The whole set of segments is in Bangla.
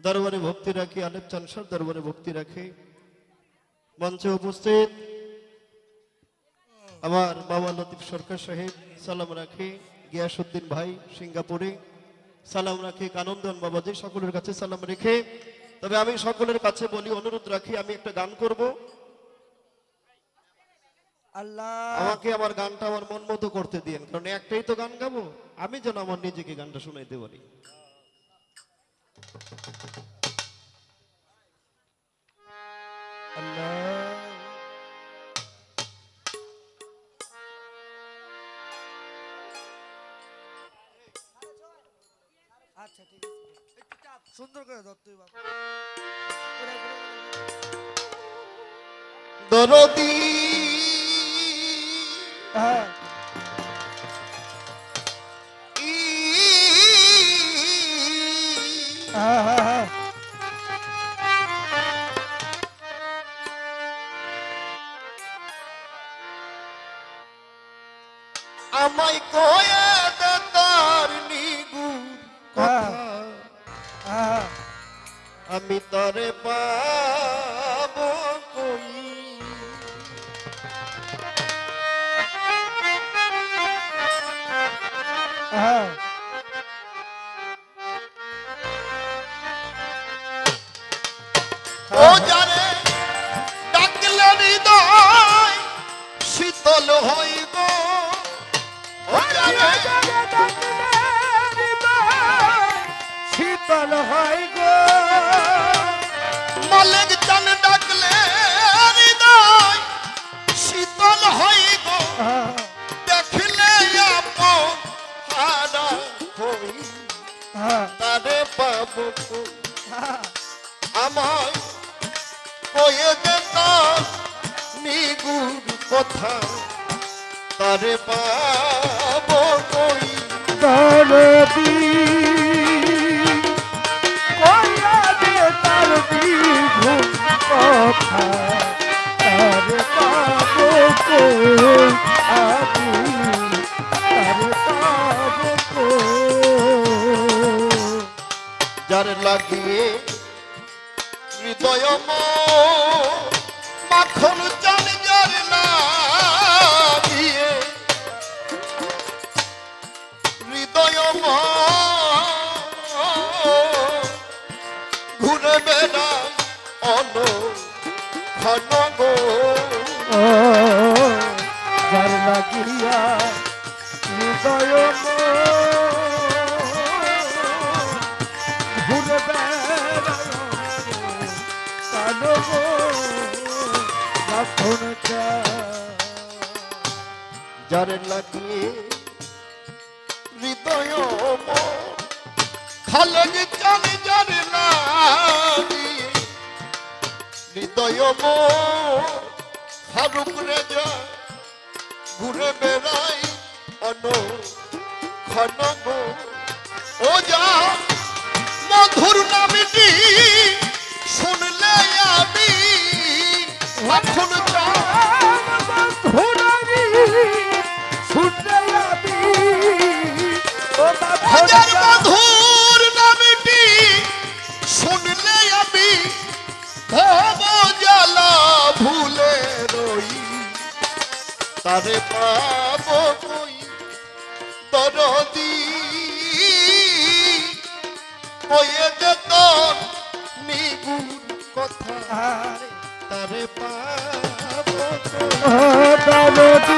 দরবারে ভক্তি রাখি আলেপ চানসার দরবারে ভক্তি রাখি। মঞ্চে উপস্থিত আমার বাবা লতিফ সরকার সাহেব সালাম রাখি। গিয়াসুদ্দিন ভাই সিঙ্গাপুরে। সালাম রাখি কানন্দন বাবাজি সকলের কাছে সালাম রেখে। তবে আমি সকলের কাছে বলি অনুরোধ রাখি আমি একটা গান করব। আল্লাহ। আমাকে আমার গানটা আমার মন মতো করতে দিন কারণ একটাই তো গান গাবো আমি যেন আমার নিজেকে গানটা শুনাইতে পারি। আচ্ছা ঠিক আছে। একটু চাপ সুন্দর করে ধর তুই বাবা। দরদি। হ্যাঁ। আমি তরে পাব কই? হ্যাঁ। ও জানে ডাকলে হৃদয় শীতল হইব। ও জানে শীতল হয় গো। মালিক চান ডাকলে হৃদয় শীতল হ্যাঁ, দেখলে আপন হারা হই। তারে পাবো। আমায় কয়ে দে তার নিগুর কথা। তারে পাবো কই? দরদি কইয়া হৃদয় মাখন চাল যার লাগিয়ে হৃদয় মোর ঘুরে বেড়ায় অন ঘন গো। লাগিয়া যার লাগিয়ে হৃদয় খালগ চাল যার লাগিয়ে হৃদয় ফারুক রেজা ঘুরে বেড়াই অন ঘন গো। ও যা, মধুর নামটি শুনলে আমি এখন তারে পাব কই দরদি কয়ে যেত নিগুণ কথা তারে পাব কই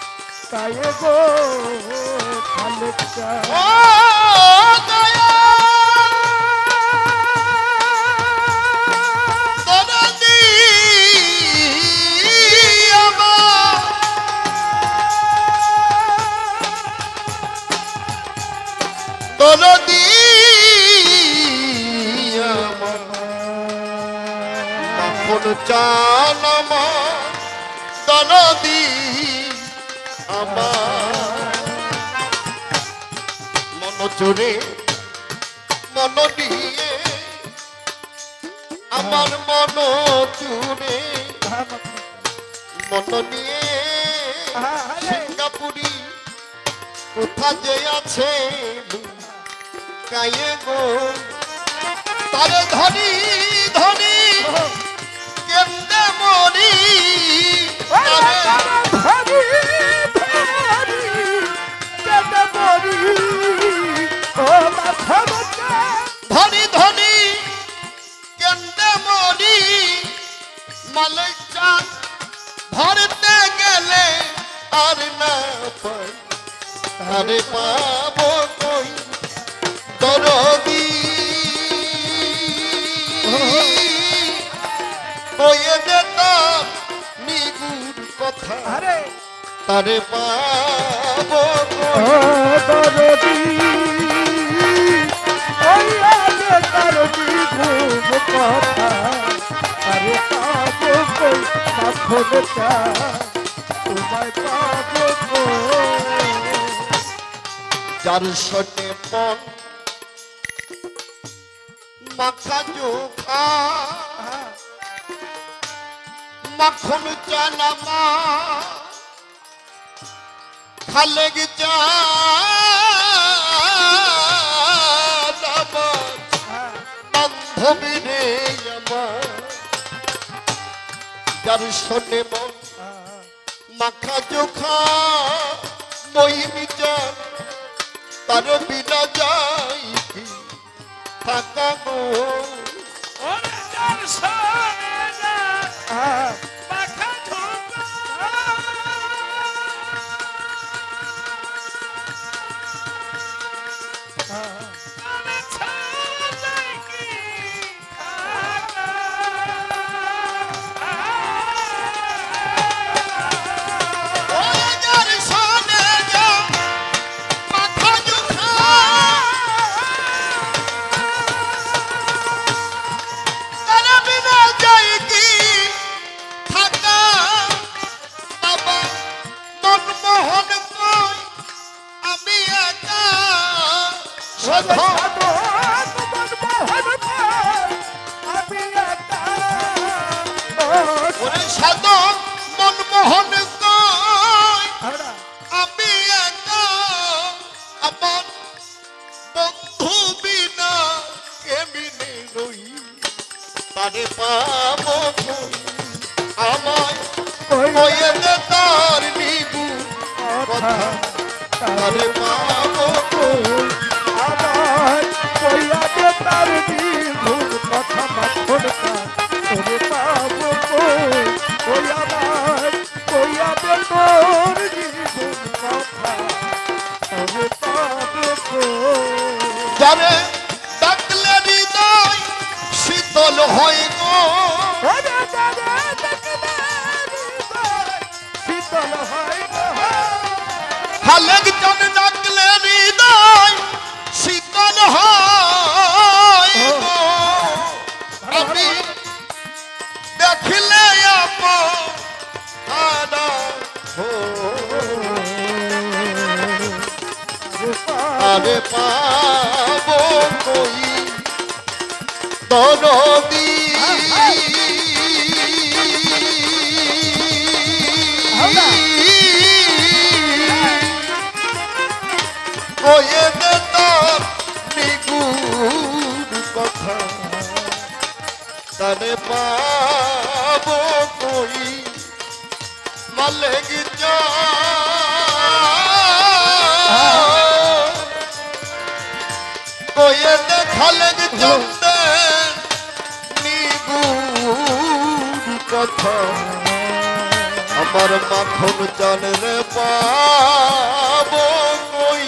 কায়ে গো ও দয়া দরদি আমার। মন চোরে মন নিয়ে আমার মন চুরে মন নিয়ে সিঙ্গাপুরি কোথা যে আছে কায়ে গো। তারে ধনি ধনি, কেমনে মরি? তারে ধনী ধনী কেন্দ্রে মরি? মালিক চান ধরতে গেলে আর না পাই। আরে পাবো কই? দরদি। কয়ে দে তার নিগুর কথা? আরে। তারে পাবো যার সনে মন মাখা জোখা মাখন চানামা খালেগ চানামা বান্ধবী রে আমার। যার সনে মন মাখা জোখা মহিনী চান তার বিনা যাই থাকা মনমোহন কই আমি একা সাধন সাধন মনমোহন কই আমি একা। আমার বন্ধু বিনা কেমিনে রই তারে পাবো তারে পাবো কই কইয়া দে তার আরে পাবো কই? দরদি তার তারে পাবো কই? যা খালেগ চন্দে নিগুর কথা। আমার মাখন জান রে পাবো কই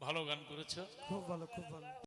ভালো গান করেছ? খুব ভালো খুব ভালো।